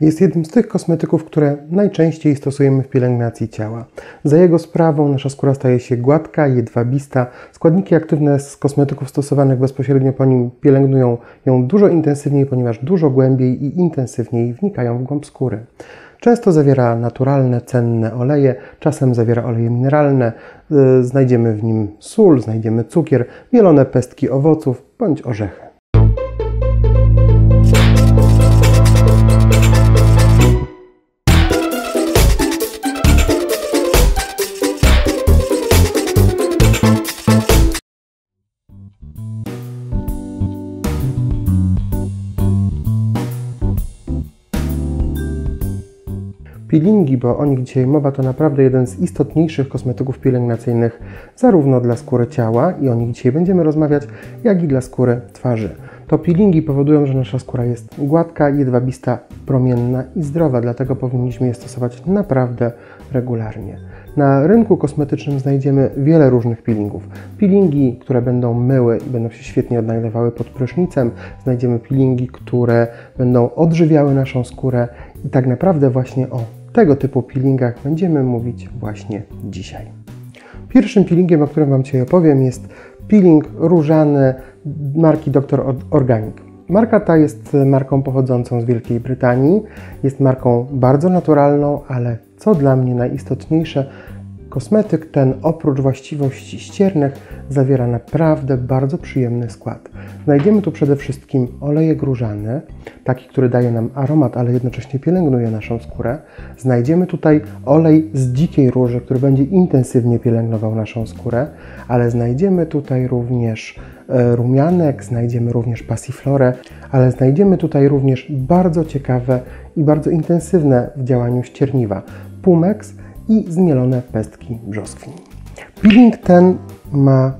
Jest jednym z tych kosmetyków, które najczęściej stosujemy w pielęgnacji ciała. Za jego sprawą nasza skóra staje się gładka, jedwabista. Składniki aktywne z kosmetyków stosowanych bezpośrednio po nim pielęgnują ją dużo intensywniej, ponieważ dużo głębiej i intensywniej wnikają w głąb skóry. Często zawiera naturalne, cenne oleje, czasem zawiera oleje mineralne. Y, znajdziemy w nim sól, znajdziemy cukier, mielone pestki owoców bądź orzechy. Peelingi, bo o nich dzisiaj mowa, to naprawdę jeden z istotniejszych kosmetyków pielęgnacyjnych zarówno dla skóry ciała i o nich dzisiaj będziemy rozmawiać, jak i dla skóry twarzy. To peelingi powodują, że nasza skóra jest gładka, jedwabista, promienna i zdrowa, dlatego powinniśmy je stosować naprawdę regularnie. Na rynku kosmetycznym znajdziemy wiele różnych peelingów. Peelingi, które będą myły i będą się świetnie odnajdowały pod prysznicem. Znajdziemy peelingi, które będą odżywiały naszą skórę i tak naprawdę właśnie o tego typu peelingach będziemy mówić właśnie dzisiaj. Pierwszym peelingiem, o którym Wam dzisiaj opowiem, jest peeling różany marki Dr. Organic. Marka ta jest marką pochodzącą z Wielkiej Brytanii. Jest marką bardzo naturalną, ale co dla mnie najistotniejsze, Kosmetyk ten oprócz właściwości ściernych zawiera naprawdę bardzo przyjemny skład. Znajdziemy tu przede wszystkim olejek różany, taki, który daje nam aromat, ale jednocześnie pielęgnuje naszą skórę. Znajdziemy tutaj olej z dzikiej róży, który będzie intensywnie pielęgnował naszą skórę, ale znajdziemy tutaj również e, rumianek, znajdziemy również passiflorę, ale znajdziemy tutaj również bardzo ciekawe i bardzo intensywne w działaniu ścierniwa. Pumex i zmielone pestki brzoskwin. Peeling ten ma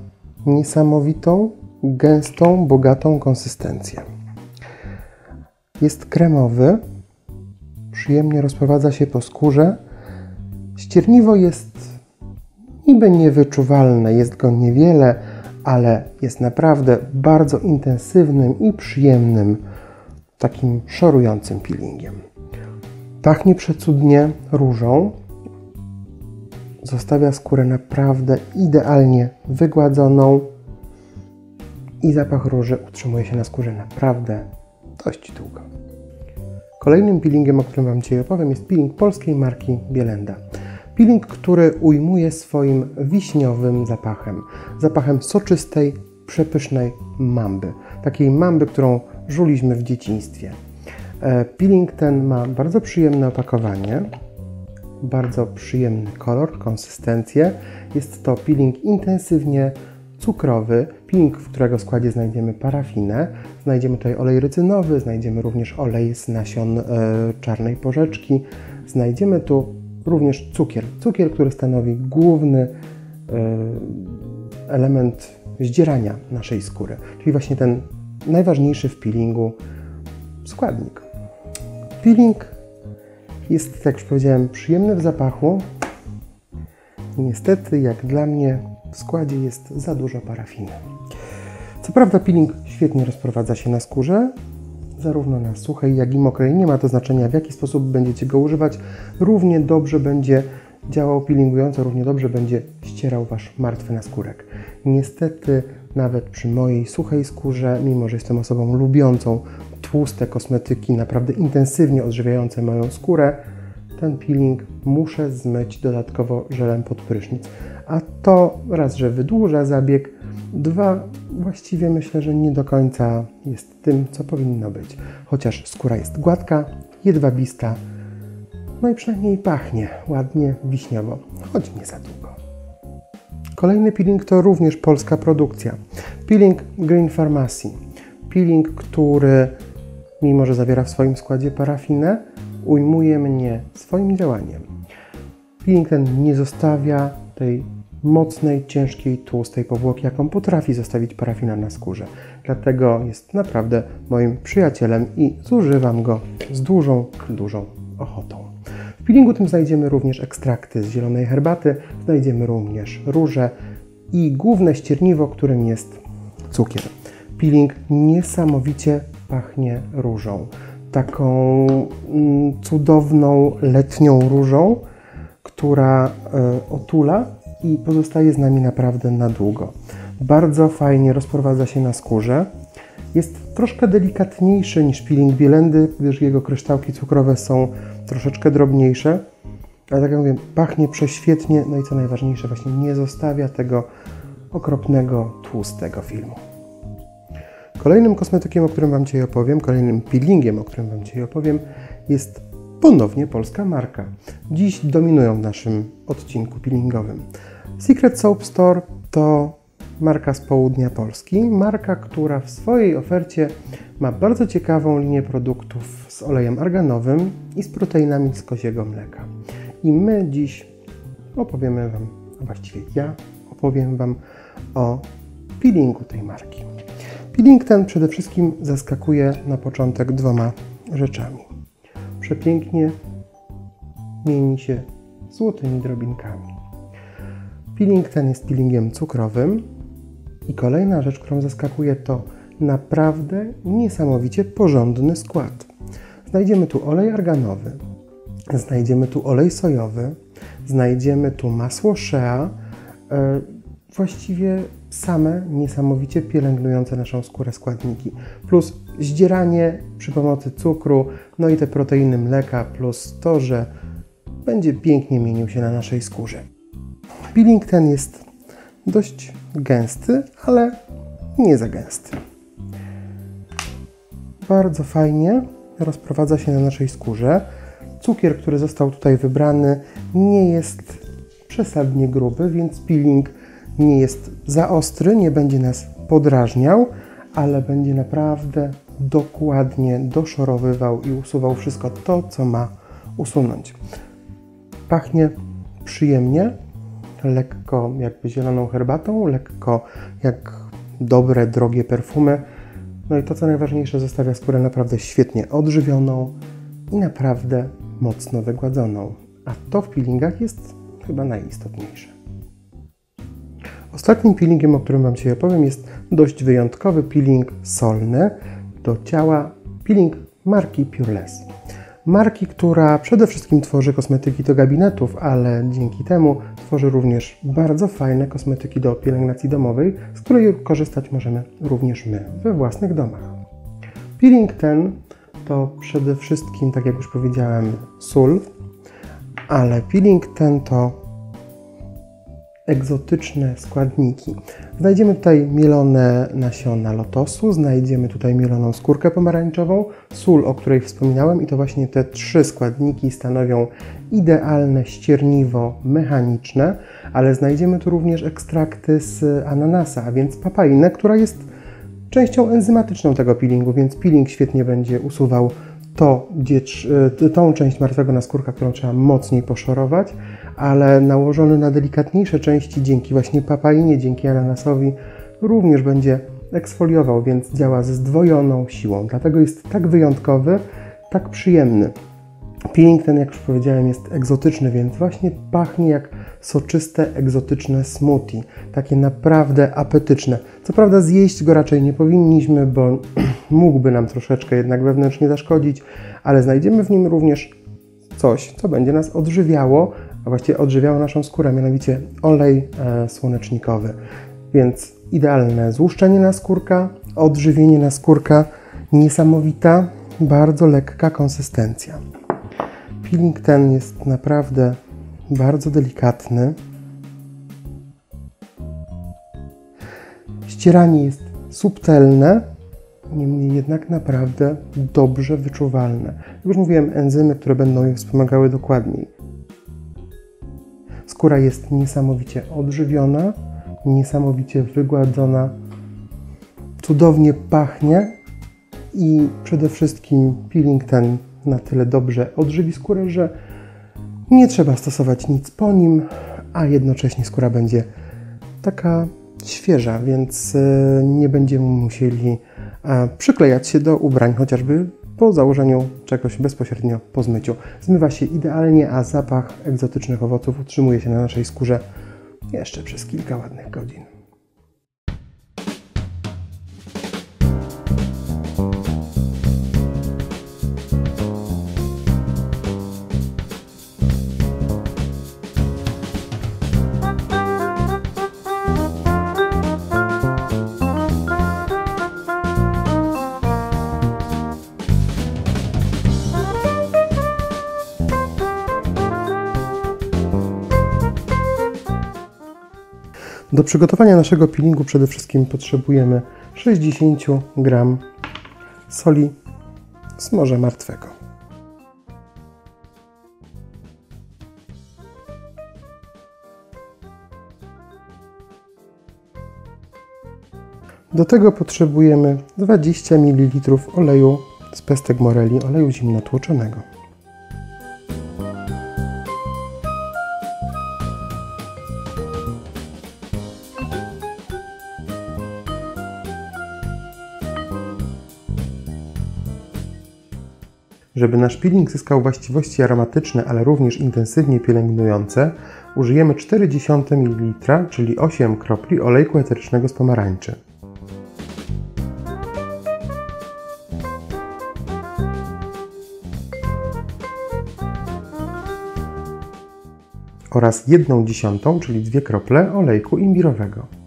niesamowitą, gęstą, bogatą konsystencję. Jest kremowy, przyjemnie rozprowadza się po skórze. Ścierniwo jest niby niewyczuwalne, jest go niewiele, ale jest naprawdę bardzo intensywnym i przyjemnym, takim szorującym peelingiem. Pachnie przecudnie różą, zostawia skórę naprawdę idealnie wygładzoną i zapach róży utrzymuje się na skórze naprawdę dość długo. Kolejnym peelingiem, o którym Wam dzisiaj opowiem, jest peeling polskiej marki Bielenda. Peeling, który ujmuje swoim wiśniowym zapachem. Zapachem soczystej, przepysznej mamby. Takiej mamby, którą żuliśmy w dzieciństwie. E, peeling ten ma bardzo przyjemne opakowanie, bardzo przyjemny kolor, konsystencję. Jest to peeling intensywnie cukrowy, peeling, w którego składzie znajdziemy parafinę, znajdziemy tutaj olej rycynowy, znajdziemy również olej z nasion e, czarnej porzeczki, znajdziemy tu również cukier, cukier, który stanowi główny e, element zdzierania naszej skóry, czyli właśnie ten najważniejszy w peelingu składnik. Peeling jest, jak już powiedziałem, przyjemny w zapachu. Niestety, jak dla mnie, w składzie jest za dużo parafiny. Co prawda, peeling świetnie rozprowadza się na skórze, zarówno na suchej, jak i mokrej. Nie ma to znaczenia, w jaki sposób będziecie go używać. Równie dobrze będzie działał peelingująco, równie dobrze będzie ścierał Wasz martwy naskórek. Niestety, nawet przy mojej suchej skórze, mimo że jestem osobą lubiącą tłuste kosmetyki, naprawdę intensywnie odżywiające moją skórę, ten peeling muszę zmyć dodatkowo żelem pod prysznic. A to raz, że wydłuża zabieg, dwa, właściwie myślę, że nie do końca jest tym, co powinno być. Chociaż skóra jest gładka, jedwabista, no i przynajmniej pachnie ładnie wiśniowo, choć nie za długo. Kolejny peeling to również polska produkcja. Peeling Green Pharmacy. Peeling, który mimo że zawiera w swoim składzie parafinę, ujmuje mnie swoim działaniem. Peeling ten nie zostawia tej mocnej, ciężkiej, tłustej powłoki, jaką potrafi zostawić parafina na skórze. Dlatego jest naprawdę moim przyjacielem i zużywam go z dużą, dużą ochotą. W peelingu tym znajdziemy również ekstrakty z zielonej herbaty, znajdziemy również róże i główne ścierniwo, którym jest cukier. Peeling niesamowicie pachnie różą. taką mm, cudowną letnią różą, która e, otula i pozostaje z nami naprawdę na długo. Bardzo fajnie rozprowadza się na skórze. Jest troszkę delikatniejszy niż peeling bielendy, gdyż jego kryształki cukrowe są troszeczkę drobniejsze. Ale tak jak mówię, pachnie prześwietnie, no i co najważniejsze, właśnie nie zostawia tego okropnego, tłustego filmu. Kolejnym kosmetykiem, o którym Wam dzisiaj opowiem, kolejnym peelingiem, o którym Wam dzisiaj opowiem, jest ponownie polska marka. Dziś dominują w naszym odcinku peelingowym. Secret Soap Store to marka z południa Polski, marka, która w swojej ofercie ma bardzo ciekawą linię produktów z olejem arganowym i z proteinami z koziego mleka. I my dziś opowiemy Wam, a właściwie ja opowiem Wam o peelingu tej marki. Peeling ten przede wszystkim zaskakuje na początek dwoma rzeczami. Przepięknie mieni się złotymi drobinkami. Peeling ten jest peelingiem cukrowym i kolejna rzecz, którą zaskakuje to naprawdę niesamowicie porządny skład. Znajdziemy tu olej arganowy, znajdziemy tu olej sojowy, znajdziemy tu masło shea, e, właściwie same niesamowicie pielęgnujące naszą skórę składniki, plus zdzieranie przy pomocy cukru, no i te proteiny mleka, plus to, że będzie pięknie mienił się na naszej skórze. Peeling ten jest dość gęsty, ale nie za gęsty. Bardzo fajnie rozprowadza się na naszej skórze. Cukier, który został tutaj wybrany, nie jest przesadnie gruby, więc peeling nie jest za ostry, nie będzie nas podrażniał, ale będzie naprawdę dokładnie doszorowywał i usuwał wszystko to, co ma usunąć. Pachnie przyjemnie, lekko jakby zieloną herbatą, lekko jak dobre, drogie perfumy. No i to, co najważniejsze, zostawia skórę naprawdę świetnie odżywioną i naprawdę mocno wygładzoną. A to w peelingach jest chyba najistotniejsze. Ostatnim peelingiem, o którym Wam dzisiaj opowiem, jest dość wyjątkowy peeling solny do ciała, peeling marki Pureless. Marki, która przede wszystkim tworzy kosmetyki do gabinetów, ale dzięki temu tworzy również bardzo fajne kosmetyki do pielęgnacji domowej, z której korzystać możemy również my we własnych domach. Peeling ten to przede wszystkim, tak jak już powiedziałem, sól, ale peeling ten to egzotyczne składniki. Znajdziemy tutaj mielone nasiona lotosu, znajdziemy tutaj mieloną skórkę pomarańczową, sól, o której wspominałem i to właśnie te trzy składniki stanowią idealne ścierniwo mechaniczne, ale znajdziemy tu również ekstrakty z ananasa, a więc papainę, która jest częścią enzymatyczną tego peelingu, więc peeling świetnie będzie usuwał to, tą część martwego naskórka, którą trzeba mocniej poszorować, ale nałożony na delikatniejsze części dzięki właśnie papainie, dzięki ananasowi również będzie eksfoliował, więc działa ze zdwojoną siłą. Dlatego jest tak wyjątkowy, tak przyjemny. Peeling ten, jak już powiedziałem, jest egzotyczny, więc właśnie pachnie jak soczyste, egzotyczne smoothie. Takie naprawdę apetyczne. Co prawda zjeść go raczej nie powinniśmy, bo mógłby nam troszeczkę jednak wewnętrznie zaszkodzić, ale znajdziemy w nim również coś, co będzie nas odżywiało, a właściwie odżywiało naszą skórę, mianowicie olej e, słonecznikowy. Więc idealne złuszczenie naskórka, odżywienie naskórka, niesamowita, bardzo lekka konsystencja. Peeling ten jest naprawdę bardzo delikatny. Ścieranie jest subtelne, niemniej jednak naprawdę dobrze wyczuwalne. Już mówiłem, enzymy, które będą je wspomagały dokładniej. Skóra jest niesamowicie odżywiona, niesamowicie wygładzona, cudownie pachnie i przede wszystkim peeling ten na tyle dobrze odżywi skórę, że nie trzeba stosować nic po nim, a jednocześnie skóra będzie taka świeża, więc e, nie będziemy musieli e, przyklejać się do ubrań, chociażby po założeniu czegoś bezpośrednio po zmyciu. Zmywa się idealnie, a zapach egzotycznych owoców utrzymuje się na naszej skórze jeszcze przez kilka ładnych godzin. Do przygotowania naszego peelingu przede wszystkim potrzebujemy 60 g soli z Morza Martwego. Do tego potrzebujemy 20 ml oleju z pestek moreli, oleju zimnotłoczonego. Żeby nasz peeling zyskał właściwości aromatyczne, ale również intensywnie pielęgnujące, użyjemy 0,4 ml, czyli 8 kropli olejku eterycznego z pomarańczy. oraz 1 dziesiątą, czyli 2 krople olejku imbirowego.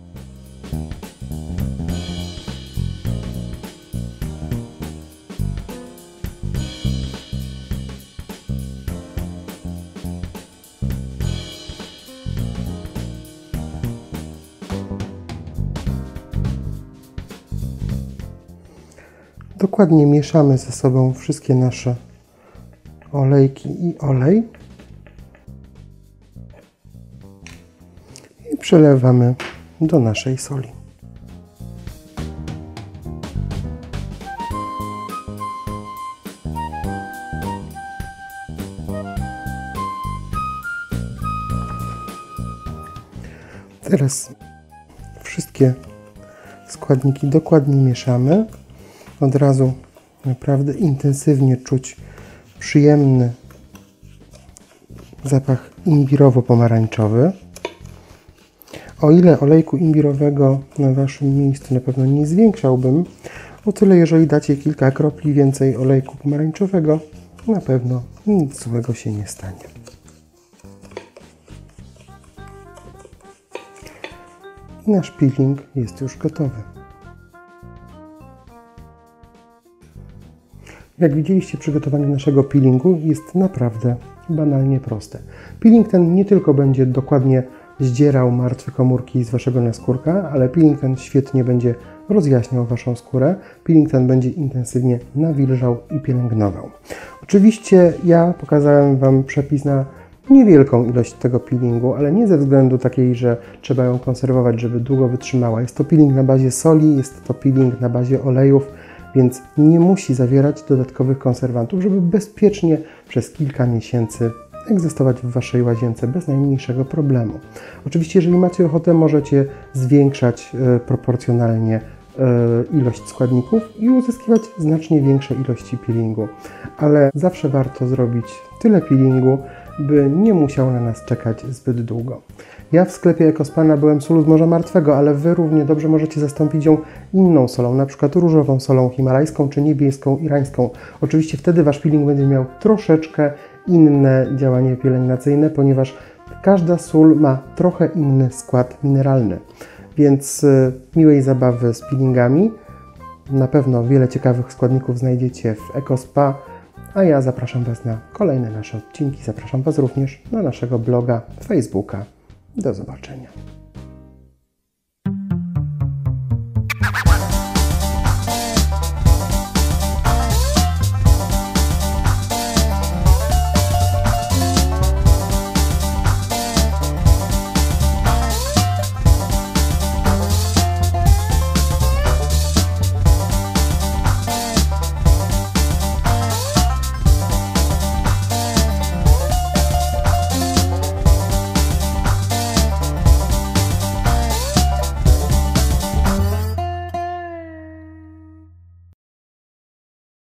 Dokładnie mieszamy ze sobą wszystkie nasze olejki i olej. I przelewamy do naszej soli. Teraz wszystkie składniki dokładnie mieszamy od razu naprawdę intensywnie czuć przyjemny zapach imbirowo-pomarańczowy. O ile olejku imbirowego na Waszym miejscu na pewno nie zwiększałbym, o tyle jeżeli dacie kilka kropli więcej olejku pomarańczowego, na pewno nic złego się nie stanie. Nasz peeling jest już gotowy. Jak widzieliście, przygotowanie naszego peelingu jest naprawdę banalnie proste. Peeling ten nie tylko będzie dokładnie zdzierał martwe komórki z Waszego naskórka, ale peeling ten świetnie będzie rozjaśniał Waszą skórę. Peeling ten będzie intensywnie nawilżał i pielęgnował. Oczywiście ja pokazałem Wam przepis na niewielką ilość tego peelingu, ale nie ze względu takiej, że trzeba ją konserwować, żeby długo wytrzymała. Jest to peeling na bazie soli, jest to peeling na bazie olejów, więc nie musi zawierać dodatkowych konserwantów, żeby bezpiecznie przez kilka miesięcy egzystować w Waszej łazience bez najmniejszego problemu. Oczywiście, jeżeli macie ochotę, możecie zwiększać e, proporcjonalnie e, ilość składników i uzyskiwać znacznie większe ilości peelingu, ale zawsze warto zrobić tyle peelingu, by nie musiał na nas czekać zbyt długo. Ja w sklepie Ekospana byłem solu z Morza Martwego, ale Wy równie dobrze możecie zastąpić ją inną solą, na przykład różową solą himalajską czy niebieską irańską. Oczywiście wtedy Wasz peeling będzie miał troszeczkę inne działanie pielęgnacyjne, ponieważ każda sól ma trochę inny skład mineralny. Więc y, miłej zabawy z peelingami. Na pewno wiele ciekawych składników znajdziecie w EcoSpa, a ja zapraszam Was na kolejne nasze odcinki. Zapraszam Was również na naszego bloga, Facebooka. Do zobaczenia.